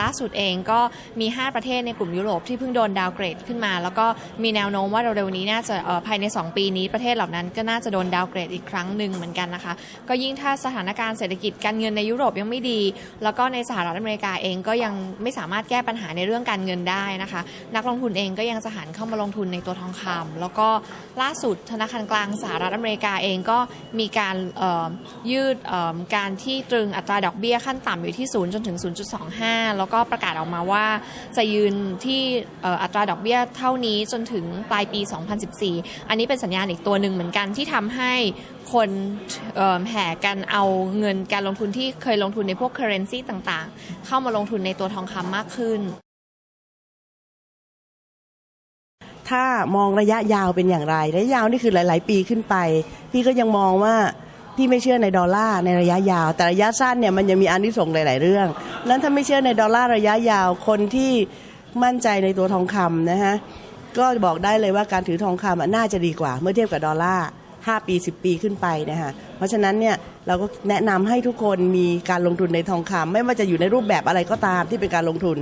ล่าสุดเองก็มี 5 ประเทศในกลุ่มยุโรปที่เพิ่งโดนดาวเกรดขึ้นมา แล้วก็มีแนวโน้มว่าเร็วๆนี้น่าจะภายใน 2 ปีนี้ประเทศเหล่านั้นก็น่าจะโดนดาวเกรดอีกครั้งหนึ่งเหมือนกันนะคะ ก็ยิ่งถ้าสถานการณ์เศรษฐกิจการเงินในยุโรปยังไม่ดี แล้วก็ในสหรัฐอเมริกาเองก็ยังไม่สามารถแก้ปัญหาในเรื่องการเงินได้นะคะ นักลงทุนเองก็ยังจะหันเข้ามาลงทุนในตัวทองคำแล้วก็ล่าสุดธนาคารกลางสหรัฐอเมริกาเองก็มีการยืดการที่ตรึงอัตราดอกเบี้ยขั้นต่ำอยู่ที่ 0 จนถึง 0.25แล้วก็ประกาศออกมาว่าจะยืนที่อัตราดอกเบี้ยเท่านี้จนถึงปลายปี 2014 อันนี้เป็นสัญญาณอีกตัวหนึ่งเหมือนกันที่ทำให้คนแห่กันเอาเงินการลงทุนที่เคยลงทุนในพวก currency ต่างๆ เข้ามาลงทุนในตัวทองคำมากขึ้นถ้ามองระยะยาวเป็นอย่างไร ระยะยาวนี่คือหลาย ๆ ปีขึ้นไป พี่ก็ยังมองว่า พี่ไม่เชื่อในดอลลาร์ในระยะยาว แต่ระยะสั้นเนี่ยมันยังมีอันที่ส่งหลาย ๆ เรื่องนั้นถ้าไม่เชื่อในดอลลาร์ระยะยาวคนที่มั่นใจในตัวทองคำนะฮะก็บอกได้เลยว่าการถือทองคำน่าจะดีกว่า เมื่อเทียบกับดอลลาร์5ปี 10 ปีขึ้นไปนะฮะเพราะฉะนั้นเนี่ยเราก็แนะนำให้ทุกคนมีการลงทุนในทองคำไม่ว่าจะอยู่ในรูปแบบอะไรก็ตามที่เป็นการลงทุน